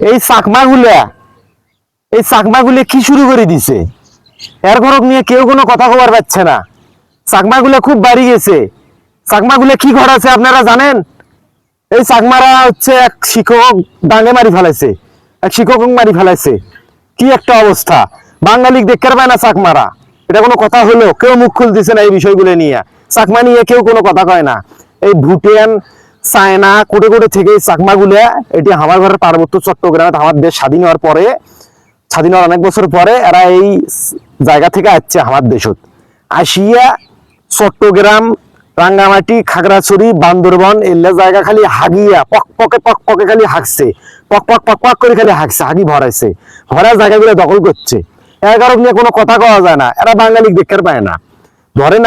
এই চাকমাগুলা, এই চাকমাগুলো কি শুরু করে দিছে? এর ঘরক নিয়ে কেউ কোনো কথা খবর পাচ্ছে না। চাকমাগুলো খুব বাড়ি গেছে। চাকমাগুলো কি ঘটাছে আপনারা জানেন? এই চাকমারা হচ্ছে এক শিক্ষক ডাঙে মারি ফেলাইছে। এক শিক্ষক মারি ফেলাইছে। কি একটা অবস্থা। বাঙালি দেখতে পায় না চাকমারা। এটা কোনো কথা হলো? কেউ মুখ খুলতেছে না এই বিষয়গুলো নিয়ে। চাকমা নিয়ে কেউ কোনো কথা কয় না। এই ভুটান চায়না কোটে কোটে থেকে চাকমাগুলো এটি আমার ঘরের পার্বত্য চট্টগ্রামে আমার দেশ স্বাধীন হওয়ার পরে, স্বাধীন হওয়ার অনেক বছর পরে এরা এই জায়গা থেকে আসছে আমার দেশত। আসিয়া চট্টগ্রাম, রাঙ্গামাটি, খাগড়াছড়ি, বান্দরবন এল্লা জায়গা খালি হাগিয়া, পক পকে পক পকে খালি হাগছে, পক পক পক পক করে খালি হাগছে, হাগি ভরাইছে ভরা জায়গাগুলো দখল করছে। এর কারণ নিয়ে কোনো কথা কওয়া যায় না, এরা বাঙালি দেখতে পায় না। ধরেন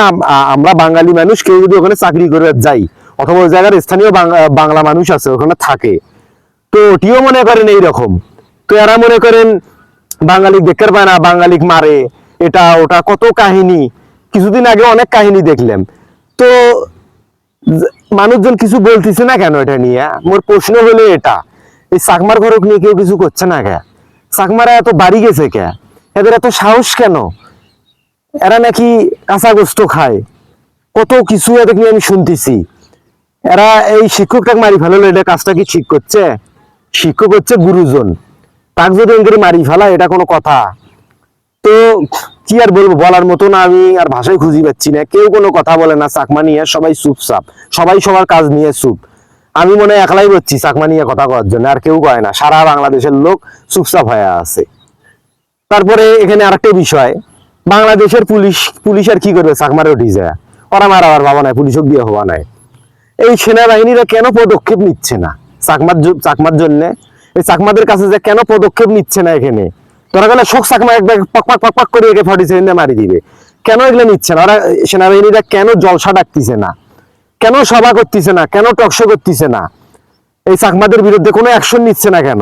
আমরা বাঙালি মানুষ, কেউ যদি ওখানে চাকরি করে যাই অথবা ওই জায়গার স্থানীয় বাংলা মানুষ আছে, ওখানে থাকে। তো ওটিও মনে করেন এইরকম। তো এরা মনে করেন বাঙালি দেখতে পায় না, বাঙালিক মারে। এটা, ওটা কত কাহিনী? কিছুদিন আগে অনেক কাহিনী দেখলাম। তো মানুষজন কিছু বলতেছে না কেন এটা নিয়ে? মোর প্রশ্ন হলো এটা, এই চাকমার ঘরক নিয়ে কেউ কিছু করছে না কে? চাকমারা এত বাড়ি গেছে কে? এদের এত সাহস কেন? এরা নাকি কাঁচা গোস্ত খায়। কত কিছু এদের নিয়ে আমি শুনতেছি। এরা এই শিক্ষকটাকে মারি ফেলালো, এটা কাজটা কি ঠিক করছে? শিক্ষক হচ্ছে গুরুজন। তাকে যদি এঙ্গেরে মারি ফেলা, এটা কোনো কথা। তো কি আর বলব, বলার মতো না আমি, আর ভাষায় খুঁজি পাচ্ছি না। কেউ কোনো কথা বলে না, চাকমা নিয়ে সবাই চুপচাপ। সবাই সবার কাজ নিয়ে চুপ। আমি মনে হয় একলাই বলছি চাকমা নিয়ে কথা কওয়ার জন্য, আর কেউ কয় না। সারা বাংলাদেশের লোক চুপচাপ হয়ে আছে। তারপরে এখানে আরেকটা বিষয়। বাংলাদেশের পুলিশ পুলিশ আর কি করবে চাকমারে উঠি যায় ওরা মারাবার বাবা নাই পুলিশক দিয়ে হওয়া নাই। এই সেনাবাহিনীরা কেন পদক্ষেপ নিচ্ছে না? চাকমার চাকমার জন্য? এই চাকমাদের কাছে যে কেন পদক্ষেপ নিচ্ছে না এখানে? তোরা গেলে শোক চাকমা একবার পাক পাক পাক পাক করে একে ফর্টি সেভেন মারি দিবে। কেন এগুলো নিচ্ছে না? ওরা সেনাবাহিনীরা কেন জলসা ডাকতেছে না? কেন সভা করতেছে না? কেন টকশো করতেছে না? এই চাকমাদের বিরুদ্ধে কোনো অ্যাকশন নিচ্ছে না কেন?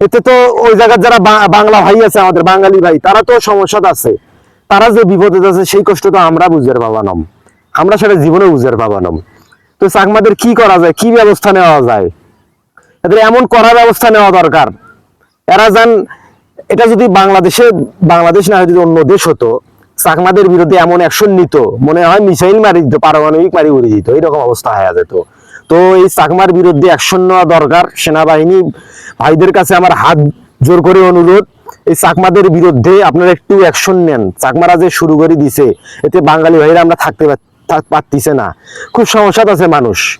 এতে তো ওই জায়গার যারা বাংলা ভাই আছে আমাদের, বাঙালি ভাই, তারা তো সমস্যা আছে। তারা যে বিপদে আছে, সেই কষ্ট তো আমরা বুঝতে পাবানম। আমরা সেটা জীবনে বুঝতে পাবানম। তো চাকমাদের কি করা যায়? কি ব্যবস্থা নেওয়া যায়? এদের এমন করা ব্যবস্থা নেওয়া দরকার। এরা যান, এটা যদি বাংলাদেশে, বাংলাদেশ না যদি অন্য দেশ হতো, চাকমাদের বিরুদ্ধে এমন অ্যাকশন নিত, মনে হয় মিসাইল মারি দিত, পারমাণবিক মারি উড়ে দিত, এরকম অবস্থা হয়ে যেত। তো এই চাকমার বিরুদ্ধে অ্যাকশন নেওয়া দরকার। সেনাবাহিনী ভাইদের কাছে আমার হাত জোর করে অনুরোধ, এই চাকমাদের বিরুদ্ধে আপনারা একটু অ্যাকশন নেন। চাকমারা যে শুরু করে দিছে, এতে বাঙালি ভাইরা আমরা থাকতে পার- থাক- পারতিছে না। খুব সমস্যা আছে মানুষ।